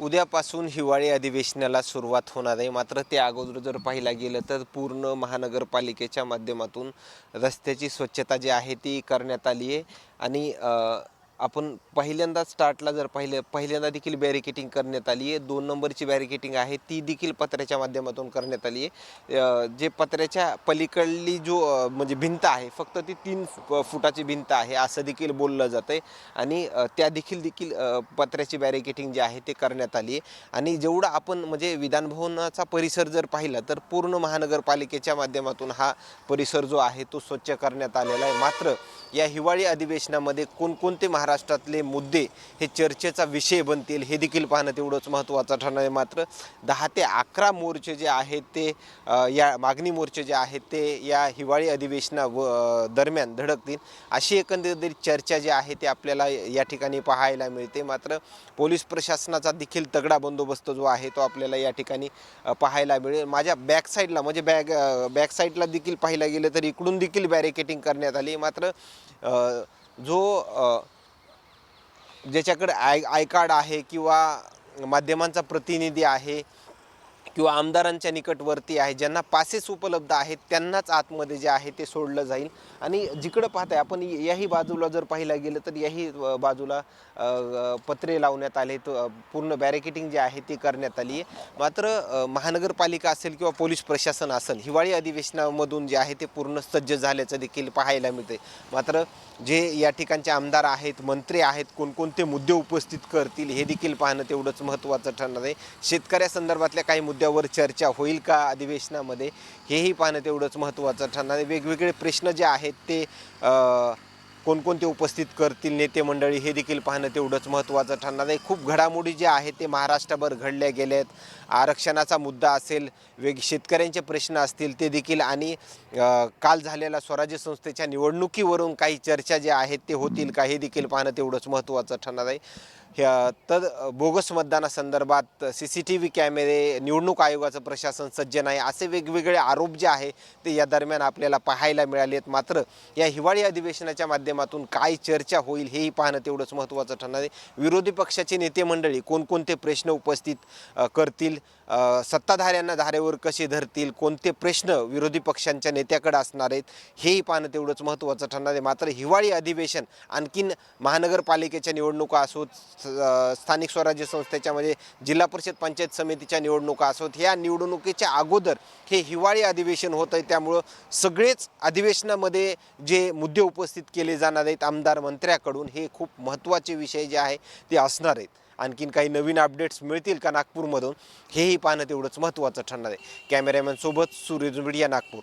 उद्यापासून हिवाळी अधिवेशनाला सुरुवात होणार आहे. मात्र त्या अगोदर जर पाहिला गेलं तर पूर्ण महानगरपालिकेच्या माध्यमातून रस्त्याची स्वच्छता जी आहे ती करण्यात आली आहे. आणि आपण पहिल्यांदा स्टार्टला जर पाहिलं पहिल्यांदा देखील बॅरिकेटिंग करण्यात आली आहे. दोन नंबरची बॅरिकेटिंग आहे ती देखील पत्र्याच्या माध्यमातून करण्यात आली आहे. जे पत्र्याच्या पलीकडली जो म्हणजे भिंत आहे फक्त ती तीन फुटाची भिंत आहे असं देखील बोललं जातं आहे आणि त्या देखील देखील पत्र्याची बॅरिकेटिंग जी आहे ते करण्यात आली आहे. आणि जेवढं आपण म्हणजे विधानभवनाचा परिसर जर पाहिला तर पूर्ण महानगरपालिकेच्या माध्यमातून हा परिसर जो आहे तो स्वच्छ करण्यात आलेला आहे. मात्र या हिवाळी अधिवेशनामध्ये कोणकोणते महाराष्ट्रातले मुद्दे हे चर्चेचा विषय बनतील हे देखील पाहणं तेवढंच महत्त्वाचं ठरणार आहे. मात्र दहा ते अकरा मोर्चे जे आहेत ते या मागणी मोर्चे जे आहेत ते या हिवाळी अधिवेशना व दरम्यान धडकतील. अशी एकंदरीत चर्चा जी आहे ती आपल्याला या ठिकाणी पाहायला मिळते. मात्र पोलीस प्रशासनाचा देखील तगडा बंदोबस्त जो आहे तो आपल्याला या ठिकाणी पाहायला मिळेल. माझ्या बॅक साईडला म्हणजे बॅग बॅक साईडला देखील पाहायला गेलं तर इकडून देखील बॅरिकेटिंग करण्यात आली. मात्र जो ज्याच्याकडे आय आय कार्ड आहे किंवा माध्यमांचा प्रतिनिधी आहे किंवा आमदारांच्या निकटवर्ती आहे ज्यांना पासेस उपलब्ध आहेत त्यांनाच आतमध्ये जे आहे ते सोडलं जाईल. आणि जिकडं पाहताय आपण याही बाजूला जर पाहिलं गेलं तर याही बाजूला पत्रे लावण्यात आले पूर्ण बॅरिकेटिंग जे आहे ती करण्यात आली आहे. मात्र महानगरपालिका असेल किंवा पोलीस प्रशासन असेल हिवाळी अधिवेशनामधून जे आहे ते पूर्ण सज्ज झाल्याचं देखील पाहायला मिळते मात्र जे या ठिकाणचे आमदार आहेत मंत्री आहेत कोणकोणते मुद्दे उपस्थित करतील हे देखील पाहणं तेवढंच महत्त्वाचं ठरणार आहे. शेतकऱ्यासंदर्भातल्या काही मुद्द्या मुद्द्यावर चर्चा होईल का अधिवेशनामध्ये हेही पाहणं तेवढंच महत्त्वाचं ठरणार आहे. वेगवेगळे प्रश्न जे आहेत ते कोणकोणते उपस्थित करतील नेते मंडळी हे देखील पाहणं तेवढंच महत्त्वाचं ठरणार आहे. खूप घडामोडी ज्या आहेत ते महाराष्ट्रभर घडल्या गेल्या आहेत आरक्षणाचा मुद्दा असेल वेग शेतकऱ्यांचे प्रश्न असतील ते देखील आणि काल झालेल्या स्वराज्य संस्थेच्या निवडणुकीवरून काही चर्चा ज्या आहेत ते होतील का हे देखील पाहणं तेवढंच महत्त्वाचं ठरणार आहे. ह्या तर बोगस मतदानासंदर्भात सी सी टी व्ही कॅमेरे निवडणूक आयोगाचं प्रशासन सज्ज नाही असे वेगवेगळे आरोप जे आहे ते या दरम्यान आपल्याला पाहायला मिळाले आहेत. मात्र या हिवाळी अधिवेशनाच्या माध्यमातून काय चर्चा होईल हेही पाहणं तेवढंच महत्त्वाचं ठरणार आहे. विरोधी पक्षाचे नेते मंडळी कोणकोणते प्रश्न उपस्थित करतील सत्ताधाऱ्यांना धारेवर कसे धरतील कोणते प्रश्न विरोधी पक्षांच्या नेत्याकडे असणार आहेत हेही पाहणं तेवढंच महत्त्वाचं ठरणार आहे. मात्र हिवाळी अधिवेशन आणखीन महानगरपालिकेच्या निवडणुका असोत स्थानिक स्वराज्य संस्थेच्या म्हणजे जिल्हा परिषद पंचायत समितीच्या निवडणुका असोत ह्या निवडणुकीच्या अगोदर हे हिवाळी अधिवेशन होत आहे. त्यामुळं सगळेच अधिवेशनामध्ये जे मुद्दे उपस्थित केले जाणार आहेत आमदार मंत्र्याकडून हे खूप महत्त्वाचे विषय जे आहे ते असणार आहेत. आणखीन काही नवीन अपडेट्स मिळतील का नागपूरमधून हेही पाहणं तेवढंच महत्त्वाचं ठरणार आहे. कॅमेरामॅनसोबत सूर्य मीडिया नागपूर.